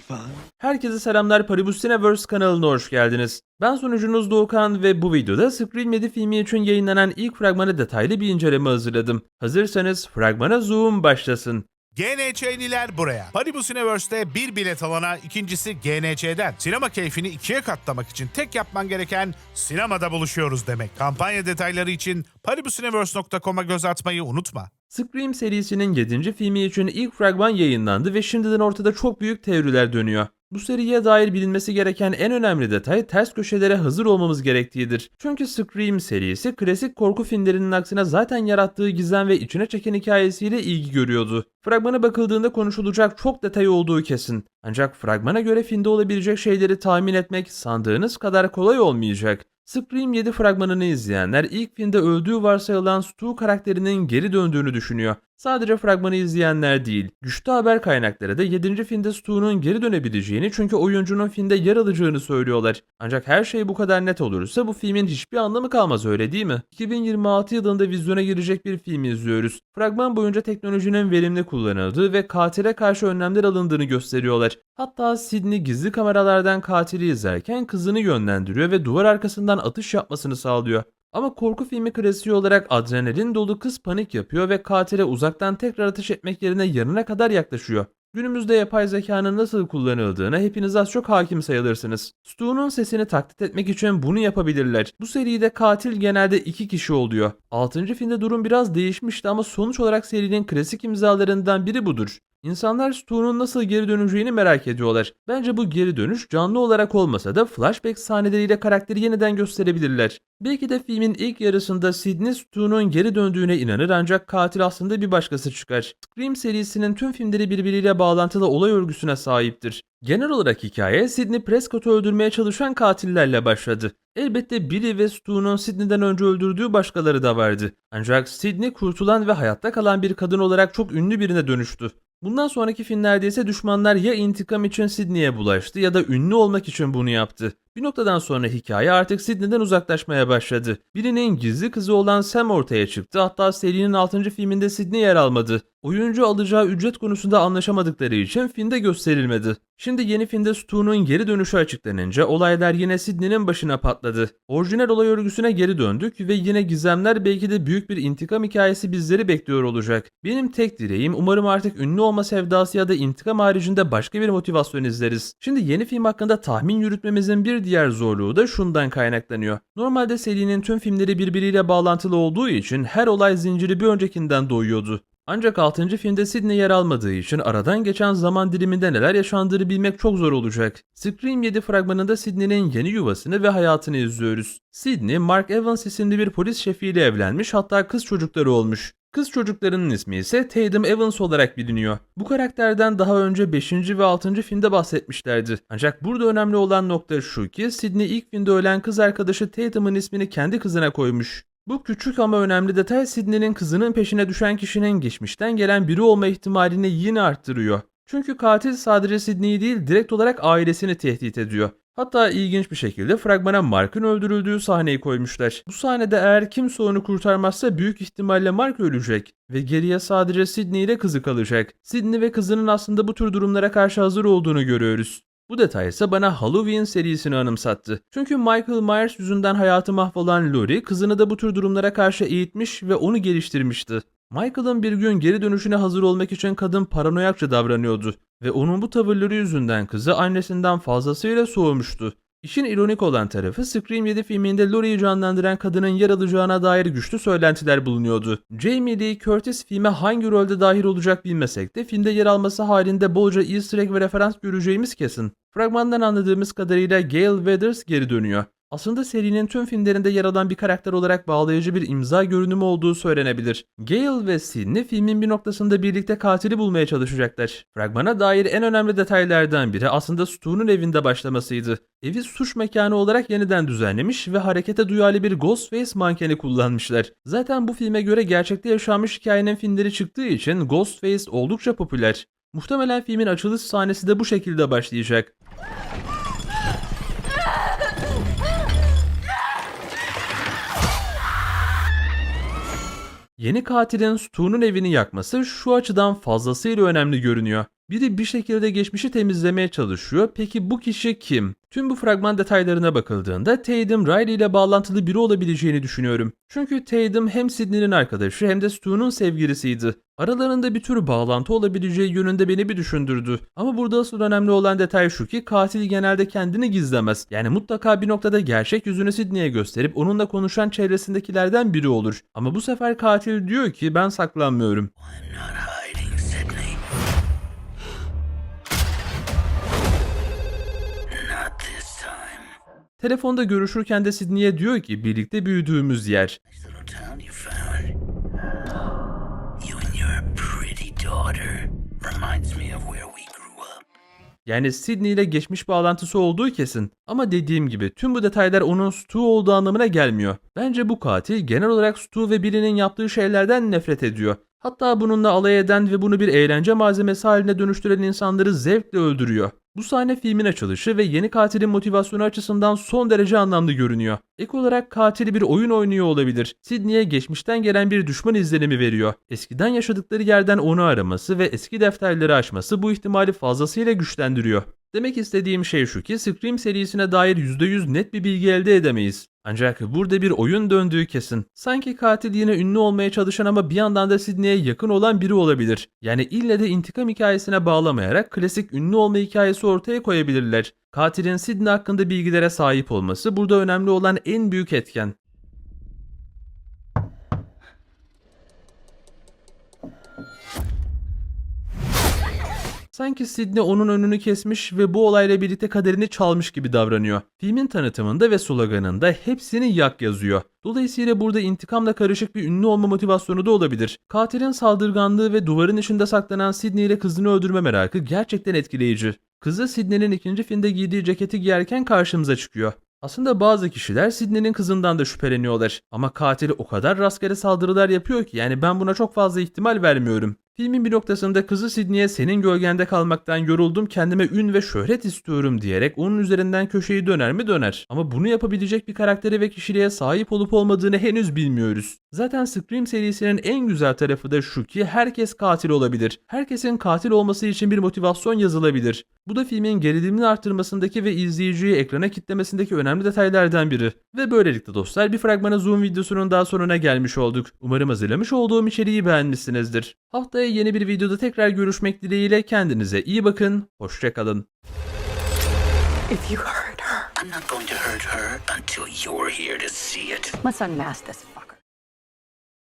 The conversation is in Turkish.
Fun. Herkese selamlar Paribus Cineverse kanalına hoş geldiniz. Ben sunucunuz Doğukan ve bu videoda Scream 7 filmi için yayınlanan ilk fragmanı detaylı bir inceleme hazırladım. Hazırsanız fragmana zoom başlasın. GNÇ'liler buraya. Paribus Universe'de bir bilet alana ikincisi GNÇ'den. Sinema keyfini ikiye katlamak için tek yapman gereken sinemada buluşuyoruz demek. Kampanya detayları için paribusuniverse.com'a göz atmayı unutma. Scream serisinin 7. filmi için ilk fragman yayınlandı ve şimdiden ortada çok büyük teoriler dönüyor. Bu seriye dair bilinmesi gereken en önemli detay ters köşelere hazır olmamız gerektiğidir. Çünkü Scream serisi klasik korku filmlerinin aksine zaten yarattığı gizem ve içine çeken hikayesiyle ilgi görüyordu. Fragmana bakıldığında konuşulacak çok detay olduğu kesin. Ancak fragmana göre filmde olabilecek şeyleri tahmin etmek sandığınız kadar kolay olmayacak. Scream 7 fragmanını izleyenler ilk filmde öldüğü varsayılan Stu karakterinin geri döndüğünü düşünüyor. Sadece fragmanı izleyenler değil, güçlü haber kaynakları da 7. filmde Stu'nun geri dönebileceğini çünkü oyuncunun filmde yer alacağını söylüyorlar. Ancak her şey bu kadar net olursa bu filmin hiçbir anlamı kalmaz öyle değil mi? 2026 yılında vizyona girecek bir film izliyoruz. Fragman boyunca teknolojinin verimli kullanıldığı ve katile karşı önlemler alındığını gösteriyorlar. Hatta Sidney gizli kameralardan katili izlerken kızını yönlendiriyor ve duvar arkasından atış yapmasını sağlıyor. Ama korku filmi klasiği olarak adrenalin dolu kız panik yapıyor ve katile uzaktan tekrar atış etmek yerine yanına kadar yaklaşıyor. Günümüzde yapay zekanın nasıl kullanıldığına hepiniz az çok hakim sayılırsınız. Stu'nun sesini taklit etmek için bunu yapabilirler. Bu seride katil genelde iki kişi oluyor. 6. filmde durum biraz değişmişti ama sonuç olarak serinin klasik imzalarından biri budur. İnsanlar Stu'nun nasıl geri döneceğini merak ediyorlar. Bence bu geri dönüş canlı olarak olmasa da flashback sahneleriyle karakteri yeniden gösterebilirler. Belki de filmin ilk yarısında Sidney Stu'nun geri döndüğüne inanır ancak katil aslında bir başkası çıkar. Scream serisinin tüm filmleri birbiriyle bağlantılı olay örgüsüne sahiptir. Genel olarak hikaye Sidney Prescott'u öldürmeye çalışan katillerle başladı. Elbette Billy ve Stu'nun Sidney'den önce öldürdüğü başkaları da vardı. Ancak Sidney kurtulan ve hayatta kalan bir kadın olarak çok ünlü birine dönüştü. Bundan sonraki filmlerde ise düşmanlar ya intikam için Sidney'e bulaştı ya da ünlü olmak için bunu yaptı. Bir noktadan sonra hikaye artık Sidney'den uzaklaşmaya başladı. Birinin gizli kızı olan Sam ortaya çıktı hatta serinin 6. filminde Sidney yer almadı. Oyuncu alacağı ücret konusunda anlaşamadıkları için filmde gösterilmedi. Şimdi yeni filmde Stu'nun geri dönüşü açıklanınca olaylar yine Sidney'nin başına patladı. Orijinal olay örgüsüne geri döndük ve yine gizemler belki de büyük bir intikam hikayesi bizleri bekliyor olacak. Benim tek dileğim umarım artık ünlü olma sevdası ya da intikam haricinde başka bir motivasyon izleriz. Şimdi yeni film hakkında tahmin yürütmemizin bir diğer zorluğu da şundan kaynaklanıyor. Normalde serinin tüm filmleri birbiriyle bağlantılı olduğu için her olay zinciri bir öncekinden doğuyordu. Ancak 6. filmde Sidney yer almadığı için aradan geçen zaman diliminde neler yaşandığını bilmek çok zor olacak. Scream 7 fragmanında Sidney'nin yeni yuvasını ve hayatını izliyoruz. Sidney, Mark Evans isimli bir polis şefiyle evlenmiş hatta kız çocukları olmuş. Kız çocuklarının ismi ise Tatum Evans olarak biliniyor. Bu karakterden daha önce 5. ve 6. filmde bahsetmişlerdi. Ancak burada önemli olan nokta şu ki Sidney ilk filmde ölen kız arkadaşı Tatum'un ismini kendi kızına koymuş. Bu küçük ama önemli detay Sidney'nin kızının peşine düşen kişinin geçmişten gelen biri olma ihtimalini yine arttırıyor. Çünkü katil sadece Sidney'i değil direkt olarak ailesini tehdit ediyor. Hatta ilginç bir şekilde fragmana Mark'ın öldürüldüğü sahneyi koymuşlar. Bu sahnede eğer kimse onu kurtarmazsa büyük ihtimalle Mark ölecek ve geriye sadece Sidney ile kızı kalacak. Sidney ve kızının aslında bu tür durumlara karşı hazır olduğunu görüyoruz. Bu detay ise bana Halloween serisini anımsattı. Çünkü Michael Myers yüzünden hayatı mahvolan Laurie kızını da bu tür durumlara karşı eğitmiş ve onu geliştirmişti. Michael'ın bir gün geri dönüşüne hazır olmak için kadın paranoyakça davranıyordu ve onun bu tavırları yüzünden kızı annesinden fazlasıyla soğumuştu. İşin ironik olan tarafı Scream 7 filminde Laurie'yi canlandıran kadının yer alacağına dair güçlü söylentiler bulunuyordu. Jamie Lee Curtis filme hangi rolde dahil olacak bilmesek de filmde yer alması halinde bolca easter egg ve referans göreceğimiz kesin. Fragmandan anladığımız kadarıyla Gail Weathers geri dönüyor. Aslında serinin tüm filmlerinde yer alan bir karakter olarak bağlayıcı bir imza görünümü olduğu söylenebilir. Gale ve Sidney filmin bir noktasında birlikte katili bulmaya çalışacaklar. Fragmana dair en önemli detaylardan biri aslında Stu'nun evinde başlamasıydı. Evi suç mekanı olarak yeniden düzenlemiş ve harekete duyarlı bir Ghostface mankeni kullanmışlar. Zaten bu filme göre gerçekte yaşanmış hikayenin filmleri çıktığı için Ghostface oldukça popüler. Muhtemelen filmin açılış sahnesi de bu şekilde başlayacak. Yeni katilin Stu'nun evini yakması şu açıdan fazlasıyla önemli görünüyor. Biri bir şekilde geçmişi temizlemeye çalışıyor. Peki bu kişi kim? Tüm bu fragman detaylarına bakıldığında Tatum Riley ile bağlantılı biri olabileceğini düşünüyorum. Çünkü Tatum hem Sydney'nin arkadaşı hem de Stu'nun sevgilisiydi. Aralarında bir tür bağlantı olabileceği yönünde beni bir düşündürdü. Ama burada asıl önemli olan detay şu ki katil genelde kendini gizlemez. Yani mutlaka bir noktada gerçek yüzünü Sydney'e gösterip onunla konuşan çevresindekilerden biri olur. Ama bu sefer katil diyor ki ben saklanmıyorum. I'm Telefonda görüşürken de Sydney'e diyor ki birlikte büyüdüğümüz yer. Yani Sydney ile geçmiş bağlantısı olduğu kesin. Ama dediğim gibi tüm bu detaylar onun Stu olduğu anlamına gelmiyor. Bence bu katil genel olarak Stu ve Billy'nin yaptığı şeylerden nefret ediyor. Hatta bununla alay eden ve bunu bir eğlence malzemesi haline dönüştüren insanları zevkle öldürüyor. Bu sahne filmin açılışı ve yeni katilin motivasyonu açısından son derece anlamlı görünüyor. Ek olarak katili bir oyun oynuyor olabilir. Sydney'e geçmişten gelen bir düşman izlenimi veriyor. Eskiden yaşadıkları yerden onu araması ve eski defterleri açması bu ihtimali fazlasıyla güçlendiriyor. Demek istediğim şey şu ki Scream serisine dair %100 net bir bilgi elde edemeyiz. Ancak burada bir oyun döndüğü kesin. Sanki katil yine ünlü olmaya çalışan ama bir yandan da Sydney'e yakın olan biri olabilir. Yani ille de intikam hikayesine bağlamayarak klasik ünlü olma hikayesi ortaya koyabilirler. Katilin Sydney hakkında bilgilere sahip olması burada önemli olan en büyük etken. Sanki Sidney onun önünü kesmiş ve bu olayla birlikte kaderini çalmış gibi davranıyor. Filmin tanıtımında ve sloganında hepsini yak yazıyor. Dolayısıyla burada intikamla karışık bir ünlü olma motivasyonu da olabilir. Katilin saldırganlığı ve duvarın içinde saklanan Sidney ile kızını öldürme merakı gerçekten etkileyici. Kızı Sidney'nin ikinci filmde giydiği ceketi giyerken karşımıza çıkıyor. Aslında bazı kişiler Sidney'nin kızından da şüpheleniyorlar. Ama katil o kadar rastgele saldırılar yapıyor ki yani ben buna çok fazla ihtimal vermiyorum. Filmin bir noktasında kızı Sidney'e senin gölgende kalmaktan yoruldum kendime ün ve şöhret istiyorum diyerek onun üzerinden köşeyi döner mi döner. Ama bunu yapabilecek bir karaktere ve kişiliğe sahip olup olmadığını henüz bilmiyoruz. Zaten Scream serisinin en güzel tarafı da şu ki herkes katil olabilir. Herkesin katil olması için bir motivasyon yazılabilir. Bu da filmin gerilimini artırmasındaki ve izleyiciyi ekrana kitlemesindeki önemli detaylardan biri. Ve böylelikle dostlar bir fragmana zoom videosunun daha sonuna gelmiş olduk. Umarım hazırlamış olduğum içeriği beğenmişsinizdir. Haftaya yeni bir videoda tekrar görüşmek dileğiyle kendinize iyi bakın, hoşçakalın. If you hurt her, I'm not going to hurt her until you're here to see it. let's unmask this